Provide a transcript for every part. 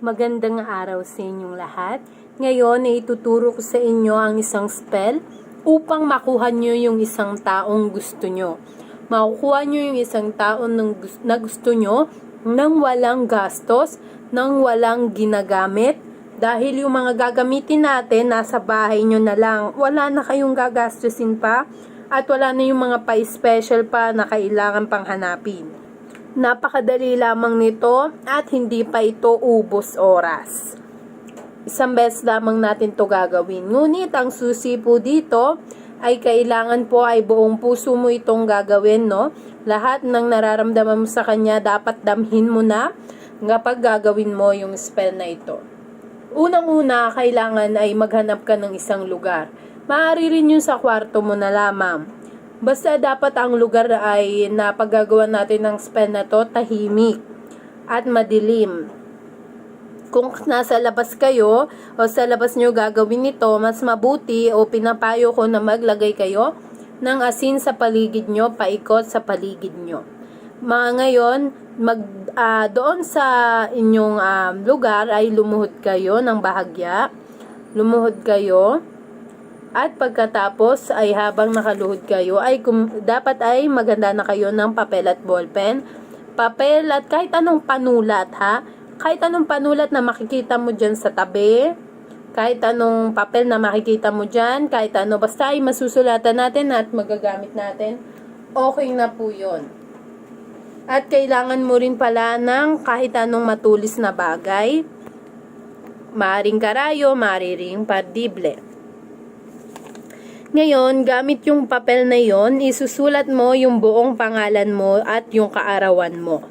Magandang araw sa inyong lahat. Ngayon ay ituturo ko sa inyo ang isang spell upang makuha nyo yung isang taong gusto nyo. Makukuha nyo yung isang taong na gusto nyo nang walang gastos, nang walang ginagamit. Dahil yung mga gagamitin natin, nasa bahay nyo na lang. Wala na kayong gagastusin pa at wala na yung mga pa-special pa na kailangan pang hanapin. Napakadali lamang nito at hindi pa ito ubos oras. Isang beses lamang natin to gagawin. Ngunit ang susi po dito ay kailangan po ay buong puso mo itong gagawin, no? Lahat ng nararamdaman mo sa kanya dapat damhin mo na kapag gagawin mo yung spell na ito. Unang-una, kailangan ay maghanap ka ng isang lugar. Maaari rin yun sa kwarto mo na lamang. Basta dapat ang lugar ay napaggagawa natin ng spell na to tahimik at madilim. Kung nasa labas kayo o sa labas nyo gagawin ito, mas mabuti o pinapayo ko na maglagay kayo ng asin sa paligid nyo, paikot sa paligid nyo. Mga ngayon, mag, ah, doon sa inyong ah, lugar ay lumuhod kayo ng bahagya. Lumuhod kayo. At pagkatapos ay habang nakaluhod kayo ay dapat ay maganda na kayo ng papel at ballpen. Papel at kahit anong panulat ha. Kahit anong panulat na makikita mo dyan sa tabi. Kahit anong papel na makikita mo dyan. Kahit ano. Basta ay masusulatan natin at magagamit natin. Okay na po yun. At kailangan mo rin pala ng kahit anong matulis na bagay. Maaring karayo, maaring pardible. Ngayon, gamit yung papel na yon, isusulat mo yung buong pangalan mo at yung kaarawan mo.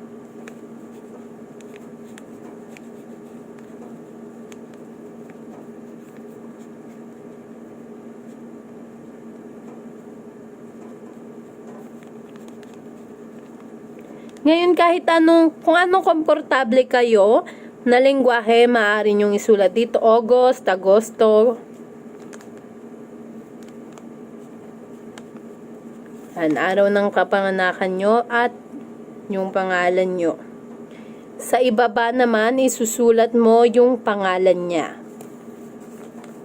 Ngayon, kahit anong, kung anong komportable kayo na lengguwahe, maaari nyong isulat dito. August, Agosto, Yan, araw ng kapanganakan nyo at yung pangalan nyo. Sa ibaba naman, isusulat mo yung pangalan niya.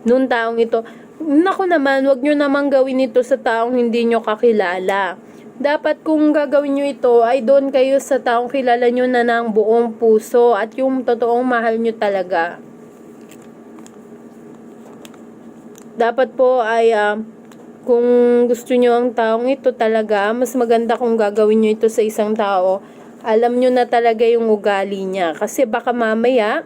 Nung taong ito, naku naman, wag nyo naman gawin ito sa taong hindi nyo kakilala. Dapat kung gagawin nyo ito, ay doon kayo sa taong kilala nyo na ng buong puso at yung totoong mahal nyo talaga. Dapat po ay ah, kung gusto nyo ang taong ito talaga, mas maganda kung gagawin nyo ito sa isang tao. Alam nyo na talaga yung ugali niya. Kasi baka mamaya,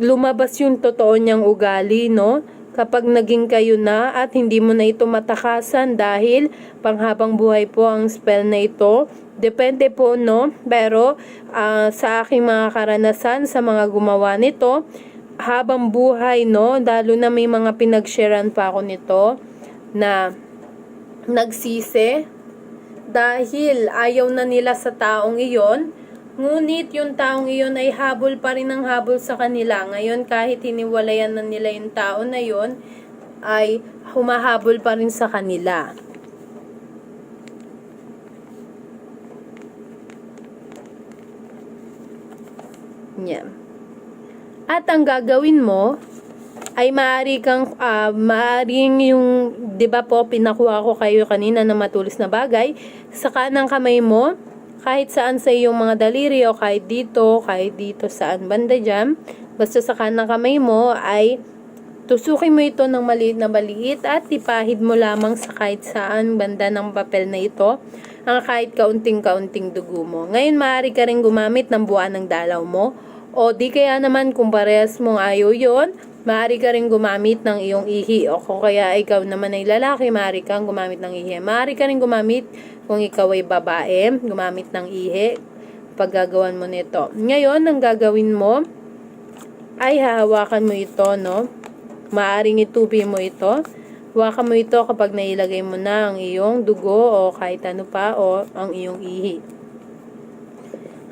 lumabas yung totoo niyang ugali, no? Kapag naging kayo na at hindi mo na ito matakasan dahil panghabang buhay po ang spell na ito. Depende po, no? Pero ah, sa aking mga karanasan sa mga gumawa nito, habang buhay, no? Lalo na may mga pinagsharean pa ako nito na nagsisi dahil ayaw na nila sa taong iyon. Ngunit yung taong iyon ay habol pa rin ng habol sa kanila. Ngayon kahit hiniwalayan na nila yung tao na yun, ay humahabol pa rin sa kanila. Yan. At ang gagawin mo, ay maaari kang, ah, maaaring yung, di ba po, pinakuha ko kayo kanina na matulis na bagay, sa kanang kamay mo, kahit saan sa iyong mga daliri o kahit dito, kahit dito saan banda dyan, basta sa kanang kamay mo ay tusukin mo ito ng maliit na maliit at ipahid mo lamang sa kahit saan banda ng papel na ito ang kahit kaunting-kaunting dugo mo. Ngayon, maaari ka rin gumamit ng buwan ng dalaw mo o di kaya naman kung parehas mong ayaw yon, maaari ka rin gumamit ng iyong ihi. O kung kaya ikaw naman ay lalaki, maaari kang gumamit ng ihi. Maaari ka rin gumamit kung ikaw ay babae, gumamit ng ihi paggagawan mo nito. Ngayon, ang gagawin mo ay hahawakan mo ito, no? Maaring itubi mo ito. Hawakan mo ito kapag nailagay mo na ang iyong dugo o kahit ano pa o ang iyong ihi.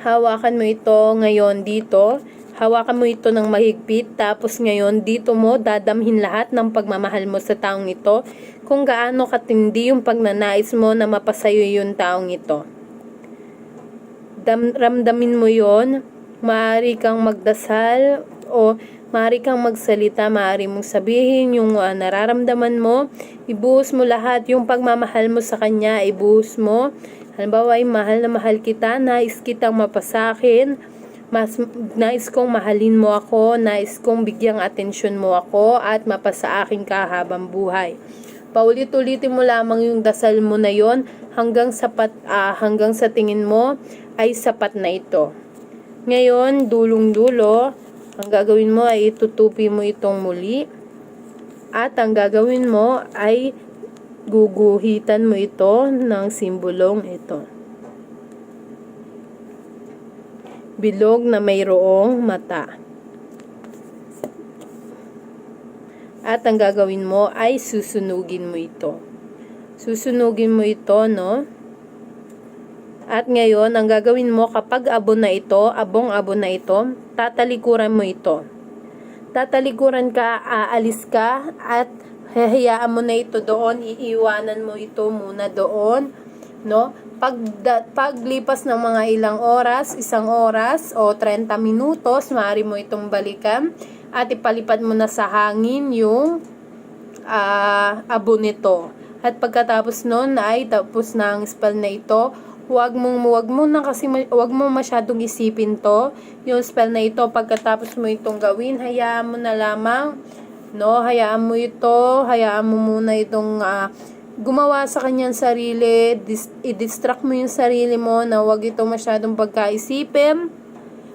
Hawakan mo ito ngayon dito. Hawakan mo ito ng mahigpit. Tapos ngayon dito mo dadamhin lahat ng pagmamahal mo sa taong ito. Kung gaano katindi yung pagnanais mo na mapasayo yung taong ito. Dam, ramdamin mo yon Maaari kang magdasal o maaari kang magsalita, maaari mong sabihin yung ah, nararamdaman mo, ibuhos mo lahat yung pagmamahal mo sa kanya, ibuhos mo. Halimbawa ay mahal na mahal kita, nais kitang mapasakin, mas nais kong mahalin mo ako, nais kong bigyang atensyon mo ako at mapasa akin ka habang buhay. Paulit-ulitin mo lamang yung dasal mo na yon hanggang sapat ah, hanggang sa tingin mo ay sapat na ito. Ngayon, dulong-dulo, ang gagawin mo ay itutupi mo itong muli. At ang gagawin mo ay guguhitan mo ito ng simbolong ito. Bilog na mayroong mata. At ang gagawin mo ay susunugin mo ito. Susunugin mo ito, no? At ngayon, ang gagawin mo kapag abo na ito, abong-abo na ito, tatalikuran mo ito. Tatalikuran ka, aalis ka, at hahayaan mo na ito doon, iiwanan mo ito muna doon, no? Pag, paglipas ng mga ilang oras, isang oras o 30 minutos, maaari mo itong balikan at ipalipad mo na sa hangin yung ah, abo nito. At pagkatapos nun ay tapos na ang spell na ito, huwag mong huwag mo na kasi huwag mo masyadong isipin to. Yung spell na ito pagkatapos mo itong gawin, hayaan mo na lamang no, hayaan mo ito, hayaan mo muna itong ah, gumawa sa kanyang sarili, dis- i-distract mo yung sarili mo na huwag ito masyadong pagkaisipin.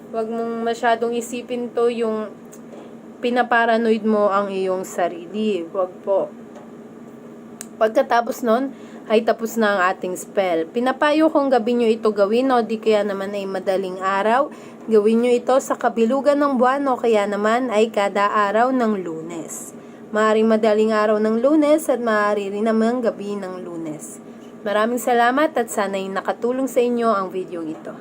Huwag mong masyadong isipin to yung pinaparanoid mo ang iyong sarili. Huwag po. Pagkatapos nun, ay tapos na ang ating spell. Pinapayo kong gabi nyo ito gawin o di kaya naman ay madaling araw. Gawin nyo ito sa kabilugan ng buwan o kaya naman ay kada araw ng lunes. Maaring madaling araw ng lunes at maaari rin naman gabi ng lunes. Maraming salamat at sana'y nakatulong sa inyo ang video ito.